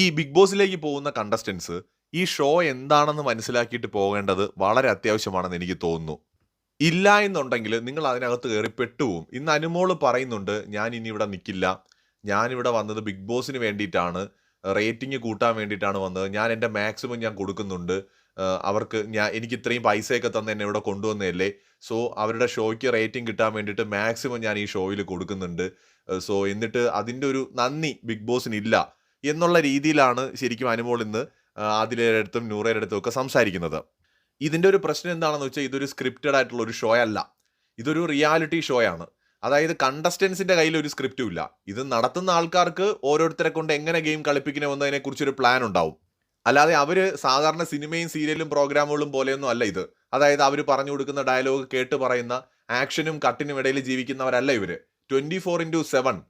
ഈ ബിഗ് ബോസിലേക്ക് പോകുന്ന കണ്ടസ്റ്റൻസ് ഈ ഷോ എന്താണെന്ന് മനസ്സിലാക്കിയിട്ട് പോകേണ്ടത് വളരെ അത്യാവശ്യമാണെന്ന് എനിക്ക് തോന്നുന്നു. ഇല്ല എന്നുണ്ടെങ്കിൽ നിങ്ങൾ അതിനകത്ത് കയറി പെട്ടുപോകും ഇന്ന് അനുമോൾ പറയുന്നുണ്ട് ഞാൻ ഇനി ഇവിടെ നിൽക്കില്ല ഞാനിവിടെ വന്നത് ബിഗ് ബോസിന് വേണ്ടിയിട്ടാണ്. റേറ്റിംഗ് കൂട്ടാൻ വേണ്ടിയിട്ടാണ് വന്നത്. ഞാൻ എന്റെ മാക്സിമം ഞാൻ കൊടുക്കുന്നുണ്ട്. അവർക്ക് ഞാൻ എനിക്ക് ഇത്രയും പൈസയൊക്കെ തന്നെ എന്നെ ഇവിടെ കൊണ്ടുവന്നതല്ലേ? സോ അവരുടെ ഷോയ്ക്ക് റേറ്റിംഗ് കിട്ടാൻ വേണ്ടിയിട്ട് മാക്സിമം ഞാൻ ഈ ഷോയിൽ കൊടുക്കുന്നുണ്ട്. സോ എന്നിട്ട് അതിന്റെ ഒരു നന്ദി ബിഗ് ബോസിന് ഇല്ല. എന്നുള്ള രീതിയിലാണ് ശരിക്കും അനുമോൾ ഇന്ന് ആദിലയുടെ അടുത്തും നൂറയുടെ അടുത്തും ഒക്കെ സംസാരിക്കുന്നത്. ഇതിന്റെ ഒരു പ്രശ്നം എന്താണെന്ന് വെച്ചാൽ ഇതൊരു സ്ക്രിപ്റ്റഡ് ആയിട്ടുള്ള ഒരു ഷോ അല്ല. ഇതൊരു റിയാലിറ്റി ഷോ ആണ്. അതായത് കണ്ടസ്റ്റൻസിന്റെ കയ്യിൽ ഒരു സ്ക്രിപ്റ്റും ഇല്ല. ഇത് നടത്തുന്ന ആൾക്കാർക്ക് ഓരോരുത്തരെ കൊണ്ട് എങ്ങനെ ഗെയിം കളിപ്പിക്കണമെന്നതിനെ കുറിച്ചൊരു പ്ലാൻ ഉണ്ടാവും. അല്ലാതെ അവർ സാധാരണ സിനിമയും സീരിയലും പ്രോഗ്രാമുകളും പോലെയൊന്നും അല്ല ഇത്. അതായത് അവർ പറഞ്ഞു കൊടുക്കുന്ന ഡയലോഗ് കേട്ട് പറയുന്ന ആക്ഷനും കട്ടിനും ഇടയിൽ ജീവിക്കുന്നവരല്ല ഇവർ ട്വന്റി ഫോർ ഇന്റു സെവൻ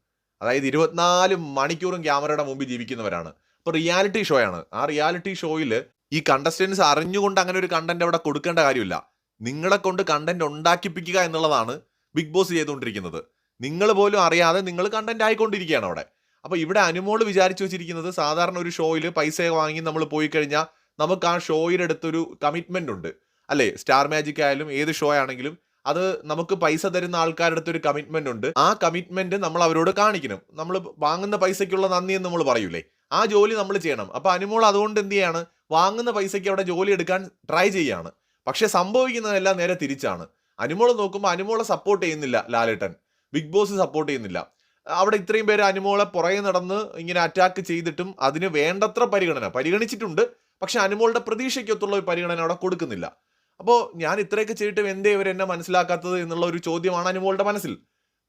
അതായത് ഇരുപത്തിനാല് മണിക്കൂറും ക്യാമറയുടെ മുമ്പിൽ ജീവിക്കുന്നവരാണ്. അപ്പോൾ റിയാലിറ്റി ഷോ ആണ്. ആ റിയാലിറ്റി ഷോയിൽ ഈ കണ്ടസ്റ്റൻസ് അറിഞ്ഞുകൊണ്ട് അങ്ങനെ ഒരു കണ്ടന്റ് അവിടെ കൊടുക്കേണ്ട കാര്യമില്ല. നിങ്ങളെ കൊണ്ട് കണ്ടന്റ് ഉണ്ടാക്കിപ്പിക്കുക എന്നുള്ളതാണ് ബിഗ് ബോസ് ചെയ്തുകൊണ്ടിരിക്കുന്നത്. നിങ്ങൾ പോലും അറിയാതെ നിങ്ങൾ കണ്ടന്റ് ആയിക്കൊണ്ടിരിക്കുകയാണ് അവിടെ. അപ്പോൾ ഇവിടെ അനുമോൾ വിചാരിച്ചു വെച്ചിരിക്കുന്നത് സാധാരണ ഒരു ഷോയിൽ പൈസ വാങ്ങി നമ്മൾ പോയി കഴിഞ്ഞാൽ നമുക്ക് ആ ഷോയുടെ അടുത്തൊരു കമ്മിറ്റ്മെന്റ് ഉണ്ട്. അല്ലേ? സ്റ്റാർ മാജിക് ആയാലും ഏത് ഷോ ആണെങ്കിലും അത് നമുക്ക് പൈസ തരുന്ന ആൾക്കാരുടെ അടുത്ത് ഒരു കമ്മിറ്റ്മെന്റ് ഉണ്ട്. ആ കമ്മിറ്റ്മെന്റ് നമ്മൾ അവരോട് കാണിക്കണം. നമ്മൾ വാങ്ങുന്ന പൈസയ്ക്കുള്ള നന്ദി എന്ന് നമ്മൾ പറയൂലേ? ആ ജോലി നമ്മൾ ചെയ്യണം. അപ്പൊ അനുമോൾ അതുകൊണ്ട് എന്ത് ചെയ്യാണ്? വാങ്ങുന്ന പൈസയ്ക്ക് അവിടെ ജോലി എടുക്കാൻ ട്രൈ ചെയ്യാണ്. പക്ഷെ സംഭവിക്കുന്നതെല്ലാം നേരെ തിരിച്ചാണ്. അനുമോൾ നോക്കുമ്പോൾ അനുമോളെ സപ്പോർട്ട് ചെയ്യുന്നില്ല ലാലേട്ടൻ. ബിഗ് ബോസ് സപ്പോർട്ട് ചെയ്യുന്നില്ല. അവിടെ ഇത്രയും പേര് അനുമോളെ പുറകെ നടന്ന് ഇങ്ങനെ അറ്റാക്ക് ചെയ്തിട്ടും അതിന് വേണ്ടത്ര പരിഗണന. പരിഗണിച്ചിട്ടുണ്ട്. പക്ഷെ അനുമോളുടെ പ്രതീക്ഷയ്ക്കൊത്തുള്ള ഒരു പരിഗണന അവിടെ കൊടുക്കുന്നില്ല. അപ്പോൾ ഞാൻ ഇത്രയൊക്കെ ചെയ്തിട്ടും എന്തേ ഇവർ എന്നെ മനസ്സിലാക്കാത്തത് എന്നുള്ള ഒരു ചോദ്യമാണ് അനുമോളുടെ മനസ്സിൽ.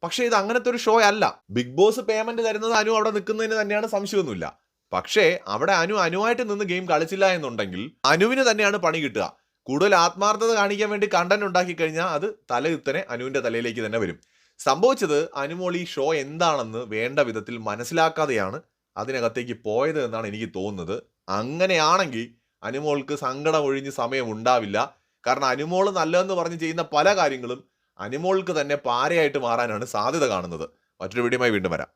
പക്ഷേ ഇത് അങ്ങനത്തെ ഒരു ഷോ അല്ല. ബിഗ് ബോസ് പേയ്മെന്റ് തരുന്നത് അനു അവിടെ നിൽക്കുന്നതിന് തന്നെയാണ് സംശയമൊന്നുമില്ല. പക്ഷേ അവിടെ അനു അനുവായിട്ട് നിന്ന് ഗെയിം കളിച്ചില്ല എന്നുണ്ടെങ്കിൽ അനുവിന് തന്നെയാണ് പണി കിട്ടുക. കൂടുതൽ ആത്മാർത്ഥത കാണിക്കാൻ വേണ്ടി കണ്ടന്റ് ഉണ്ടാക്കി കഴിഞ്ഞാൽ അത് തലയുത്തനെ അനുവിന്റെ തലയിലേക്ക് തന്നെ വരും. സംഭവിച്ചത് അനുമോൾ ഈ ഷോ എന്താണെന്ന് വേണ്ട വിധത്തിൽ മനസ്സിലാക്കാതെയാണ് അതിനകത്തേക്ക് പോയത് എന്നാണ് എനിക്ക് തോന്നുന്നത്. അങ്ങനെയാണെങ്കിൽ അനുമോൾക്ക് സങ്കടം ഒഴിഞ്ഞ് സമയം ഉണ്ടാവില്ല. കാരണം അനുമോൾ നല്ലതെന്ന് പറഞ്ഞ് ചെയ്യുന്ന പല കാര്യങ്ങളും അനുമോൾക്ക് തന്നെ പാരയായിട്ട് മാറാനാണ് സാധ്യത കാണുന്നത്. മറ്റൊരു വീഡിയോയുമായി വീണ്ടും വരാം.